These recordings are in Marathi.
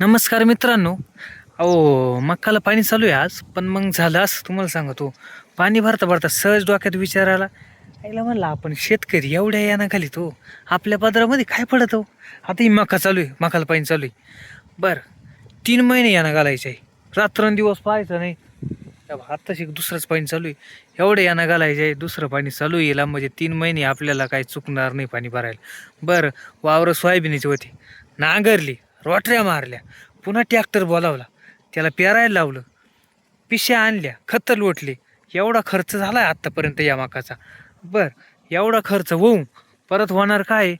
नमस्कार मित्रांनो. अहो मक्काला पाणी चालू आहे आज पण मग झालं असं तुम्हाला सांगतो. पाणी भरता भरता सहज डोक्यात विचार आला. आईला म्हणलं आपण शेतकरी एवढ्या याना खाली तो. आपल्या पदरामध्ये काय पडत हो? आता ही मका चालू आहे मकाला पाणी चालू आहे. बरं तीन महिने याना घालायचे आहे. रात्रंदिवस पाहायचं नाही. आत्ताशी दुसरंच पाणी चालू आहे. एवढं यानं घालायचं आहे दुसरं पाणी चालू येईल म्हणजे तीन महिने आपल्याला काही चुकणार नाही पाणी भरायला. बरं वावरं सोयाबीनची होती. नांगरली. रोटऱ्या मारल्या. पुन्हा ट्रॅक्टर बोलावला. त्याला पेरायला लावलं. पिश्या आणल्या. खत लोटले. एवढा खर्च झाला आहे आत्तापर्यंत या माकाचा बरं एवढा खर्च होऊन परत होणार काय?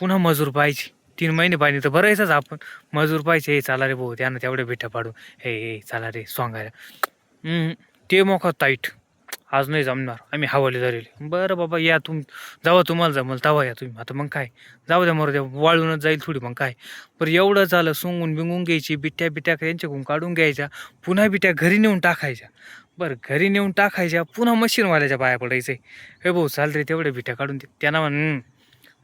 पुन्हा मजूर पाहिजे. तीन महिने पाहिजे तर भरायचंच आपण. मजूर पाहिजे. हे चाला रे भाऊ त्यानं तेवढ्या बिठा पाडू हे हे चाला रे सोंगायला. ते मोका ताईट. आज नाही जमणार. आम्ही हवाले झालेले. बरं बाबा या तुम जावा तुम्हाला जमल तवा या तुम्ही. आता मग काय? जाऊ द्या मरू द्या. वाळूनच जाईल थोडी मग काय? बरं एवढं झालं सुंगून बिंगून घ्यायची बिट्ट्या बिट्ट्या यांच्याकडून काढून घ्यायच्या पुन्हा बिट्ट्या घरी नेऊन टाकायच्या. बरं घरी नेऊन टाकायच्या पुन्हा मशीनवाल्याच्या पाया पडायचं. हे भाऊ चाल रे तेवढ्या बिट्ट्या काढून दे. त्यांना म्हण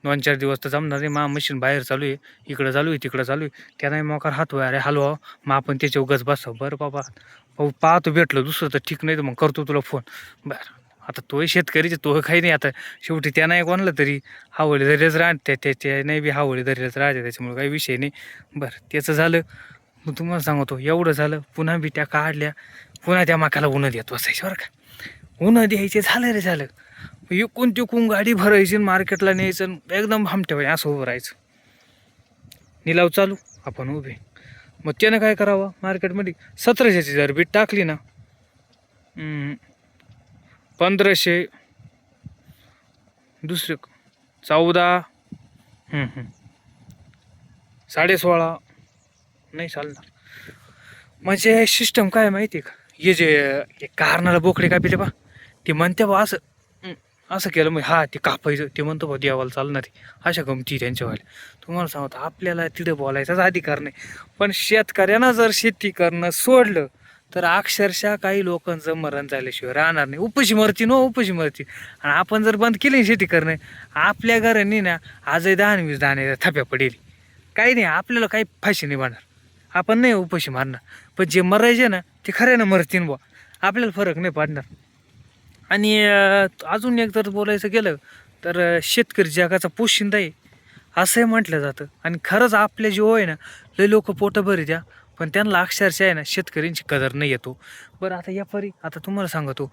दोन चार दिवस तर जमणार नाही. मा मशीन बाहेर चालू आहे. इकडं चालू आहे तिकडं चालू आहे. त्यांना मोकार हात अरे हलवा मग आपण त्याच्या उगाच बसावं. बरं बाबा. भाऊ पाहतो भेटलो दुसरं तर ठीक नाही तर मग करतो तुला फोन. बरं. आता तोही शेतकरीचे तो काही नाही. आता शेवटी त्या नाही आणलं तरी हावळी दरीच राहते त्याच्या नाही बी हावळी दरीच राहते त्याच्यामुळे काही विषय नाही. बरं त्याचं झालं. मग तुम्हाला सांगतो एवढं झालं. पुन्हा बी त्या काढल्या. पुन्हा त्या माकाला उन्हा देत बसायचं बरं का. उन्हा द्यायचे झालं रे झालं. इकून तिकून गाडी भरायची आणि मार्केटला न्यायचं आणि एकदम हमट्या असं उभं राहायचं. निलाव चालू आपण उभे. मग त्यानं काय करावं? मार्केटमध्ये सतराशेची जर बीट टाकली ना पंधराशे दुसरे चौदा साडे सोळा नाही चालणार. म्हणजे सिस्टम काय माहिती आहे का? हे जे कारणाला बोकडे कापिले बा. ते म्हणते बा असं हं, असं केलं मग हा ते कापायचं. ते म्हणतो बा देवाला चालणार अशा गमती त्यांच्यावाल्या तुम्हाला सांगतो आपल्याला तिथे बोलायचाच अधिकार नाही. पण शेतकऱ्यांना जर शेती करणं सोडलं तर अक्षरशः काही लोकांचं मरण झाल्याशिवाय राहणार नाही. उपशी मरती नो उपशी मरती आणि आपण जर बंद केली शेती करणं आपल्या घरांनी ना आजही दहा वीस दाणे थप्या पडेल काही नाही आपल्याला काही फाशी नाही बनणार आपण नाही उपाशी मारणार. पण जे मरायचे ना ते खऱ्यानं मरतीन बुवा आपल्याला फरक नाही पडणार. आणि अजून एक जर बोलायचं गेलं तर शेतकरी जगाचा पोशिंदा आहे असंही म्हटलं जातं. आणि खरंच आपले जे आहे ना लय लोक पोटं भरी द्या पण त्यांना अक्षरशः आहे ना शेतकऱ्यांची कदर नाही येतो. बरं आता या परी आता तुम्हाला सांगतो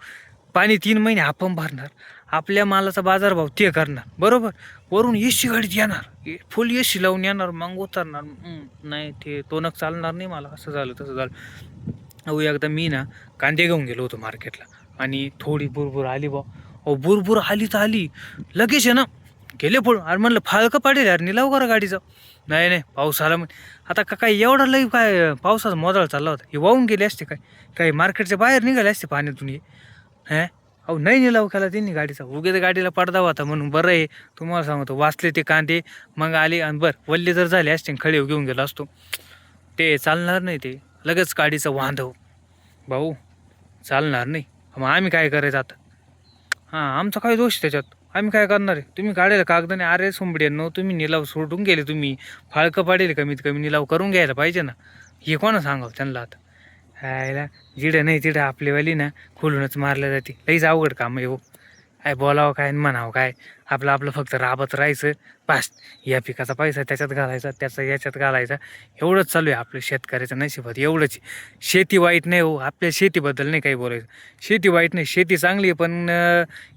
पाणी तीन महिने आपण भरणार आपल्या मालाचा बाजारभाव ते करणार बरोबर? वरून एसी गाडीत येणार ए- फुल एसी लावून येणार मग उतरणार नाही ते तोनक चालणार नाही मला असं झालं तसं झालं. अहो एकदा मी ना कांदे घेऊन गेलो होतो मार्केटला आणि थोडी बुरबुर आली बा अहो बुरबुर आली तर आली. लगेच आहे ना गेले पळून अरे म्हणलं फाळकं पाडेल यार निलाव करा गाडीचं. नाही नाही पाऊस आला म्हणे. आता का काय एवढा लई काय पावसाचा मोदळ चालला होता. हे वाहून गेले असते काय? काही मार्केटच्या बाहेर निघाले असते पाण्यातून हे. अहो नाही निलाव केला त्यांनी गाडीचा. उगेच गाडीला पडदा होता म्हणून. बरं आहे तुम्हाला सांगतो वाचले ते कांदे मग आले आणि बरं वल्ले जर झाले असते खडे घेऊन गेलो असतो. ते चालणार नाही ते. लगेच गाडीचं वांधव. भाऊ चालणार नाही. मग आम्ही काय करायचं आता? हां आमचा काय दोष त्याच्यात? आम्ही काय करणार आहे? तुम्ही काढायला कागदाने अरे सोंबड्यांनो तुम्ही निलाव सोडून गेले तुम्ही. फाळकं पाडेल कमीत कमी निलाव करून घ्यायला पाहिजे ना. हे कोणा सांगावं त्यांना आता? हायला जिडं नाही तिडं आपल्यावाली ना खोलूनच मारल्या जाते. लईच अवघड काम आहे हो. काय बोलावं काय आणि म्हणावं काय? आपलं आपलं फक्त राबत राहायचं. पास या पिकाचा पैसा त्याच्यात घालायचा त्याचा याच्यात घालायचा. एवढंच चालू आहे आपलं शेतकऱ्याचं नशिबात एवढंच. आहे. शेती वाईट नाही हो आपल्या शेतीबद्दल नाही काही बोलायचं. शेती वाईट नाही शेती चांगली आहे पण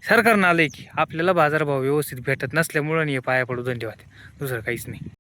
सरकारनं आलं आहे की आपल्याला बाजारभाव व्यवस्थित भेटत नसल्यामुळं नाही हे पाया पडू धन्यवाद दुसरं काहीच नाही.